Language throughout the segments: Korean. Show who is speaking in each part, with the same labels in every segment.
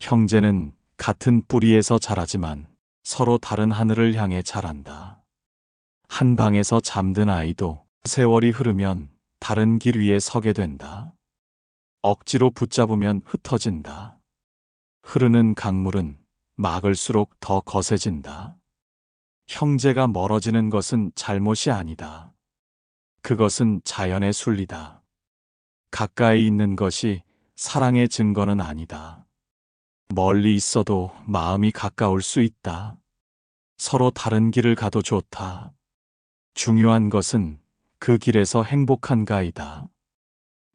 Speaker 1: 형제는 같은 뿌리에서 자라지만 서로 다른 하늘을 향해 자란다. 한 방에서 잠든 아이도 세월이 흐르면 다른 길 위에 서게 된다. 억지로 붙잡으면 흩어진다. 흐르는 강물은 막을수록 더 거세진다. 형제가 멀어지는 것은 잘못이 아니다. 그것은 자연의 순리다. 가까이 있는 것이 사랑의 증거는 아니다. 멀리 있어도 마음이 가까울 수 있다. 서로 다른 길을 가도 좋다. 중요한 것은 그 길에서 행복한가이다.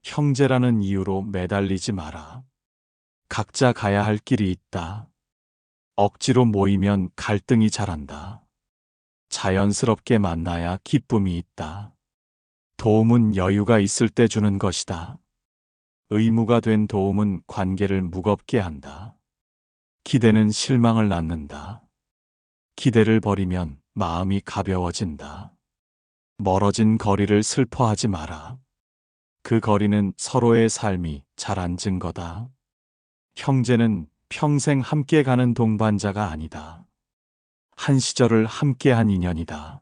Speaker 1: 형제라는 이유로 매달리지 마라. 각자 가야 할 길이 있다. 억지로 모이면 갈등이 자란다. 자연스럽게 만나야 기쁨이 있다. 도움은 여유가 있을 때 주는 것이다. 의무가 된 도움은 관계를 무겁게 한다. 기대는 실망을 낳는다. 기대를 버리면 마음이 가벼워진다. 멀어진 거리를 슬퍼하지 마라. 그 거리는 서로의 삶이 자란 증거다. 형제는 평생 함께 가는 동반자가 아니다. 한 시절을 함께한 인연이다.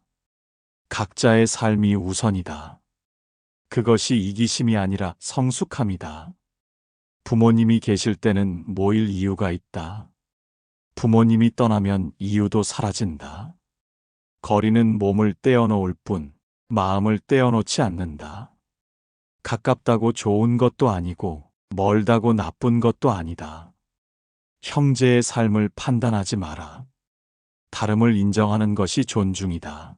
Speaker 1: 각자의 삶이 우선이다. 그것이 이기심이 아니라 성숙함이다. 부모님이 계실 때는 모일 이유가 있다. 부모님이 떠나면 이유도 사라진다. 거리는 몸을 떼어놓을 뿐 마음을 떼어놓지 않는다. 가깝다고 좋은 것도 아니고 멀다고 나쁜 것도 아니다. 형제의 삶을 판단하지 마라. 다름을 인정하는 것이 존중이다.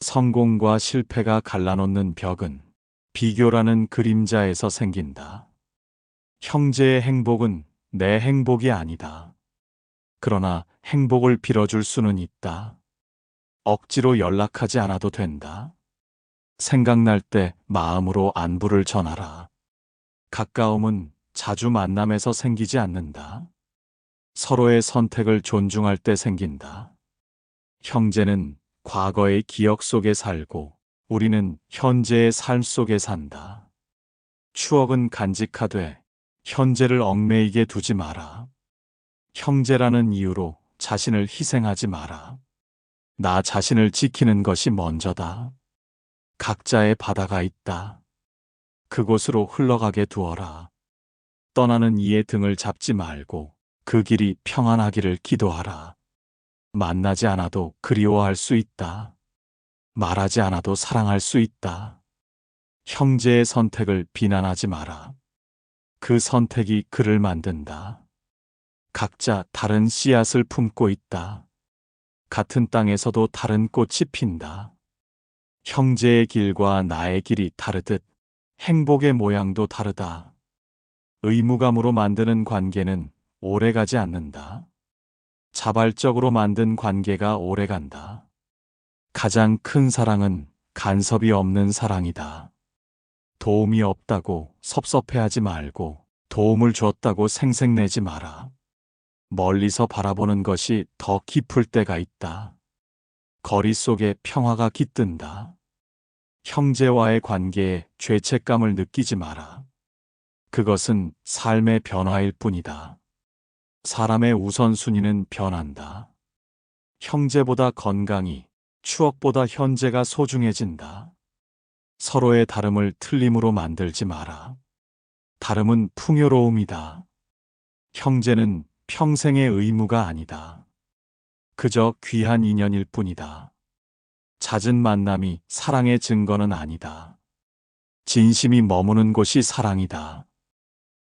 Speaker 1: 성공과 실패가 갈라놓는 벽은 비교라는 그림자에서 생긴다. 형제의 행복은 내 행복이 아니다. 그러나 행복을 빌어줄 수는 있다. 억지로 연락하지 않아도 된다. 생각날 때 마음으로 안부를 전하라. 가까움은 자주 만남에서 생기지 않는다. 서로의 선택을 존중할 때 생긴다. 형제는 과거의 기억 속에 살고 우리는 현재의 삶 속에 산다. 추억은 간직하되 현재를 얽매이게 두지 마라. 형제라는 이유로 자신을 희생하지 마라. 나 자신을 지키는 것이 먼저다. 각자의 바다가 있다. 그곳으로 흘러가게 두어라. 떠나는 이의 등을 잡지 말고 그 길이 평안하기를 기도하라. 만나지 않아도 그리워할 수 있다. 말하지 않아도 사랑할 수 있다. 형제의 선택을 비난하지 마라. 그 선택이 그를 만든다. 각자 다른 씨앗을 품고 있다. 같은 땅에서도 다른 꽃이 핀다. 형제의 길과 나의 길이 다르듯 행복의 모양도 다르다. 의무감으로 만드는 관계는 오래 가지 않는다. 자발적으로 만든 관계가 오래 간다. 가장 큰 사랑은 간섭이 없는 사랑이다. 도움이 없다고 섭섭해하지 말고 도움을 줬다고 생색내지 마라. 멀리서 바라보는 것이 더 깊을 때가 있다. 거리 속에 평화가 깃든다. 형제와의 관계에 죄책감을 느끼지 마라. 그것은 삶의 변화일 뿐이다. 사람의 우선순위는 변한다. 형제보다 건강이, 추억보다 현재가 소중해진다. 서로의 다름을 틀림으로 만들지 마라. 다름은 풍요로움이다. 형제는 평생의 의무가 아니다. 그저 귀한 인연일 뿐이다. 잦은 만남이 사랑의 증거는 아니다. 진심이 머무는 곳이 사랑이다.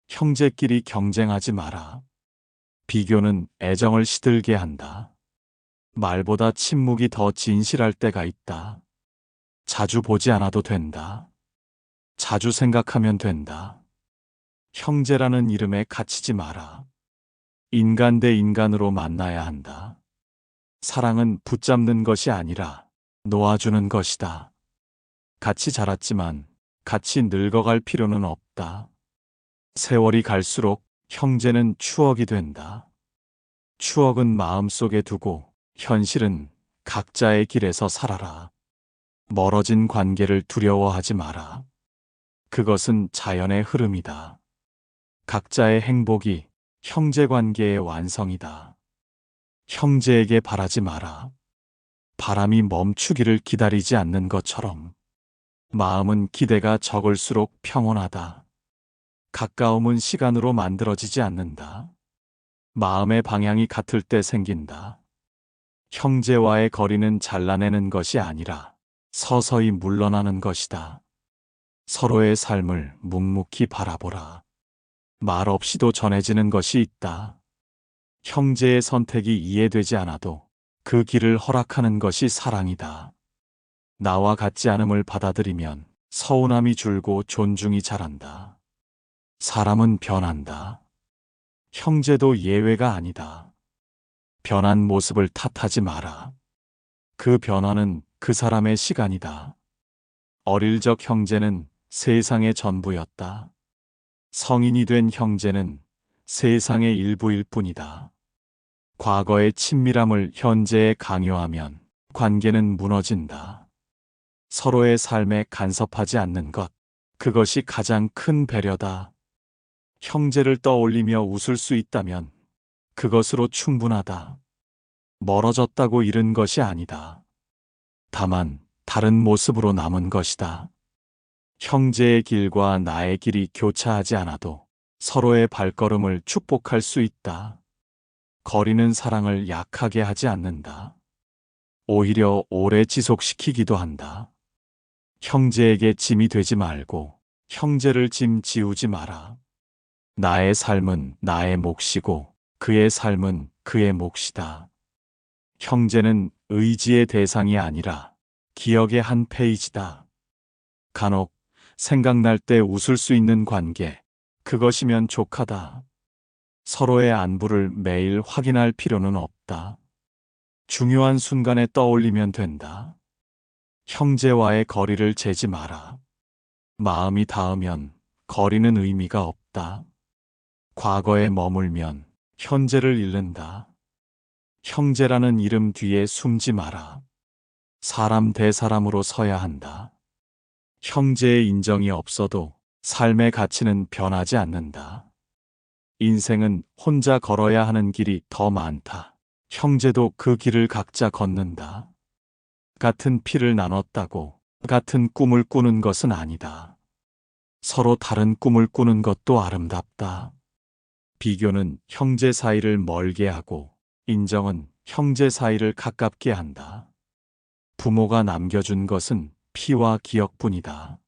Speaker 1: 형제끼리 경쟁하지 마라. 비교는 애정을 시들게 한다. 말보다 침묵이 더 진실할 때가 있다. 자주 보지 않아도 된다. 자주 생각하면 된다. 형제라는 이름에 갇히지 마라. 인간 대 인간으로 만나야 한다. 사랑은 붙잡는 것이 아니라 놓아주는 것이다. 같이 자랐지만 같이 늙어갈 필요는 없다. 세월이 갈수록 형제는 추억이 된다. 추억은 마음속에 두고 현실은 각자의 길에서 살아라. 멀어진 관계를 두려워하지 마라. 그것은 자연의 흐름이다. 각자의 행복이 형제 관계의 완성이다. 형제에게 바라지 마라. 바람이 멈추기를 기다리지 않는 것처럼 마음은 기대가 적을수록 평온하다. 가까움은 시간으로 만들어지지 않는다. 마음의 방향이 같을 때 생긴다. 형제와의 거리는 잘라내는 것이 아니라 서서히 물러나는 것이다. 서로의 삶을 묵묵히 바라보라. 말 없이도 전해지는 것이 있다. 형제의 선택이 이해되지 않아도 그 길을 허락하는 것이 사랑이다. 나와 같지 않음을 받아들이면 서운함이 줄고 존중이 자란다. 사람은 변한다. 형제도 예외가 아니다. 변한 모습을 탓하지 마라. 그 변화는 그 사람의 시간이다. 어릴 적 형제는 세상의 전부였다. 성인이 된 형제는 세상의 일부일 뿐이다. 과거의 친밀함을 현재에 강요하면 관계는 무너진다. 서로의 삶에 간섭하지 않는 것, 그것이 가장 큰 배려다. 형제를 떠올리며 웃을 수 있다면 그것으로 충분하다. 멀어졌다고 잃은 것이 아니다. 다만 다른 모습으로 남은 것이다. 형제의 길과 나의 길이 교차하지 않아도 서로의 발걸음을 축복할 수 있다. 거리는 사랑을 약하게 하지 않는다. 오히려 오래 지속시키기도 한다. 형제에게 짐이 되지 말고 형제를 짐 지우지 마라. 나의 삶은 나의 몫이고 그의 삶은 그의 몫이다. 형제는 의지의 대상이 아니라 기억의 한 페이지다. 간혹 생각날 때 웃을 수 있는 관계, 그것이면 족하다. 서로의 안부를 매일 확인할 필요는 없다. 중요한 순간에 떠올리면 된다. 형제와의 거리를 재지 마라. 마음이 닿으면 거리는 의미가 없다. 과거에 머물면 현재를 잃는다. 형제라는 이름 뒤에 숨지 마라. 사람 대 사람으로 서야 한다. 형제의 인정이 없어도 삶의 가치는 변하지 않는다. 인생은 혼자 걸어야 하는 길이 더 많다. 형제도 그 길을 각자 걷는다. 같은 피를 나눴다고 같은 꿈을 꾸는 것은 아니다. 서로 다른 꿈을 꾸는 것도 아름답다. 비교는 형제 사이를 멀게 하고 인정은 형제 사이를 가깝게 한다. 부모가 남겨준 것은 피와 기억뿐이다.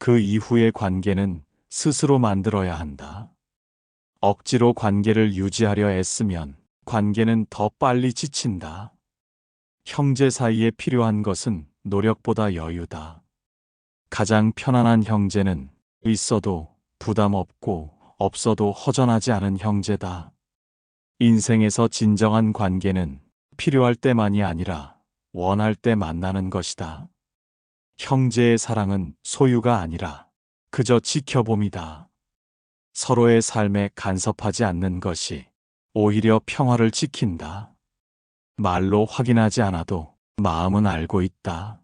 Speaker 1: 그 이후의 관계는 스스로 만들어야 한다. 억지로 관계를 유지하려 애쓰면 관계는 더 빨리 지친다. 형제 사이에 필요한 것은 노력보다 여유다. 가장 편안한 형제는 있어도 부담 없고 없어도 허전하지 않은 형제다. 인생에서 진정한 관계는 필요할 때만이 아니라 원할 때 만나는 것이다. 형제의 사랑은 소유가 아니라 그저 지켜봄이다. 서로의 삶에 간섭하지 않는 것이 오히려 평화를 지킨다. 말로 확인하지 않아도 마음은 알고 있다.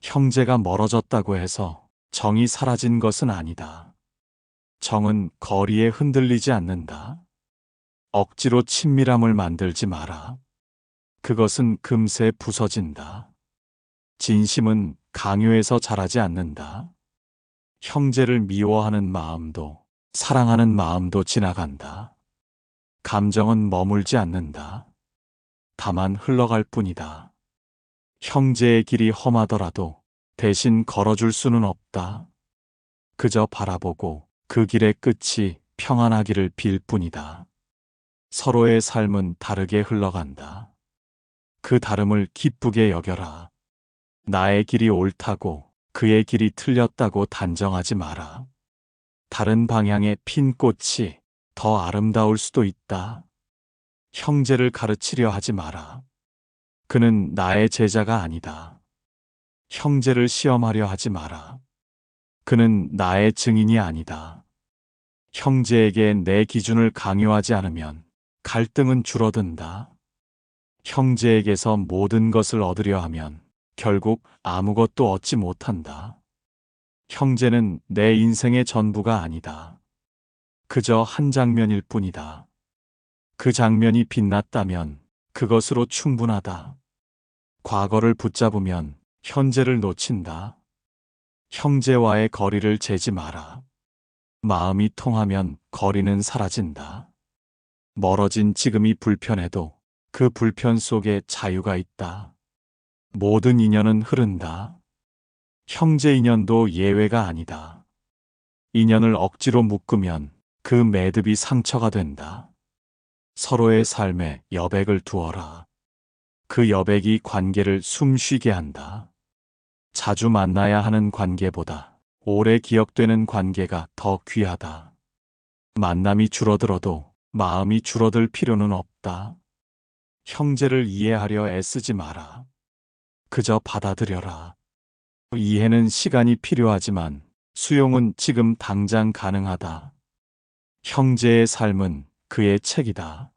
Speaker 1: 형제가 멀어졌다고 해서 정이 사라진 것은 아니다. 정은 거리에 흔들리지 않는다. 억지로 친밀함을 만들지 마라. 그것은 금세 부서진다. 진심은 강요해서 자라지 않는다. 형제를 미워하는 마음도 사랑하는 마음도 지나간다. 감정은 머물지 않는다. 다만 흘러갈 뿐이다. 형제의 길이 험하더라도 대신 걸어줄 수는 없다. 그저 바라보고 그 길의 끝이 평안하기를 빌 뿐이다. 서로의 삶은 다르게 흘러간다. 그 다름을 기쁘게 여겨라. 나의 길이 옳다고 그의 길이 틀렸다고 단정하지 마라. 다른 방향의 핀 꽃이 더 아름다울 수도 있다. 형제를 가르치려 하지 마라. 그는 나의 제자가 아니다. 형제를 시험하려 하지 마라. 그는 나의 증인이 아니다. 형제에게 내 기준을 강요하지 않으면 갈등은 줄어든다. 형제에게서 모든 것을 얻으려 하면 결국 아무것도 얻지 못한다. 형제는 내 인생의 전부가 아니다. 그저 한 장면일 뿐이다. 그 장면이 빛났다면 그것으로 충분하다. 과거를 붙잡으면 현재를 놓친다. 형제와의 거리를 재지 마라. 마음이 통하면 거리는 사라진다. 멀어진 지금이 불편해도 그 불편 속에 자유가 있다. 모든 인연은 흐른다. 형제 인연도 예외가 아니다. 인연을 억지로 묶으면 그 매듭이 상처가 된다. 서로의 삶에 여백을 두어라. 그 여백이 관계를 숨쉬게 한다. 자주 만나야 하는 관계보다 오래 기억되는 관계가 더 귀하다. 만남이 줄어들어도 마음이 줄어들 필요는 없다. 형제를 이해하려 애쓰지 마라. 그저 받아들여라. 이해는 시간이 필요하지만 수용은 지금 당장 가능하다. 형제의 삶은 그의 책이다.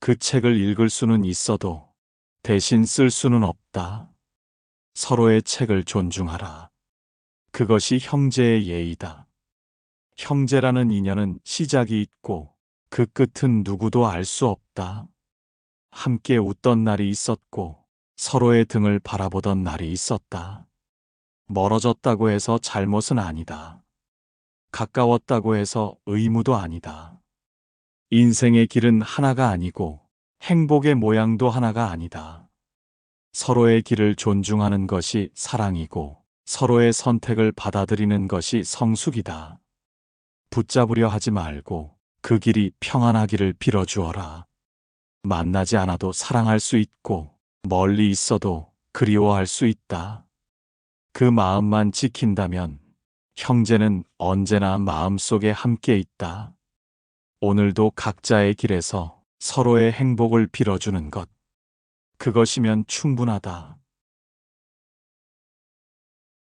Speaker 1: 그 책을 읽을 수는 있어도 대신 쓸 수는 없다. 서로의 책을 존중하라. 그것이 형제의 예의다. 형제라는 인연은 시작이 있고 그 끝은 누구도 알 수 없다. 함께 웃던 날이 있었고 서로의 등을 바라보던 날이 있었다. 멀어졌다고 해서 잘못은 아니다. 가까웠다고 해서 의무도 아니다. 인생의 길은 하나가 아니고 행복의 모양도 하나가 아니다. 서로의 길을 존중하는 것이 사랑이고 서로의 선택을 받아들이는 것이 성숙이다. 붙잡으려 하지 말고 그 길이 평안하기를 빌어주어라. 만나지 않아도 사랑할 수 있고 멀리 있어도 그리워할 수 있다. 그 마음만 지킨다면 형제는 언제나 마음속에 함께 있다. 오늘도 각자의 길에서 서로의 행복을 빌어주는 것. 그것이면 충분하다.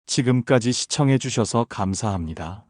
Speaker 1: 지금까지 시청해 주셔서 감사합니다.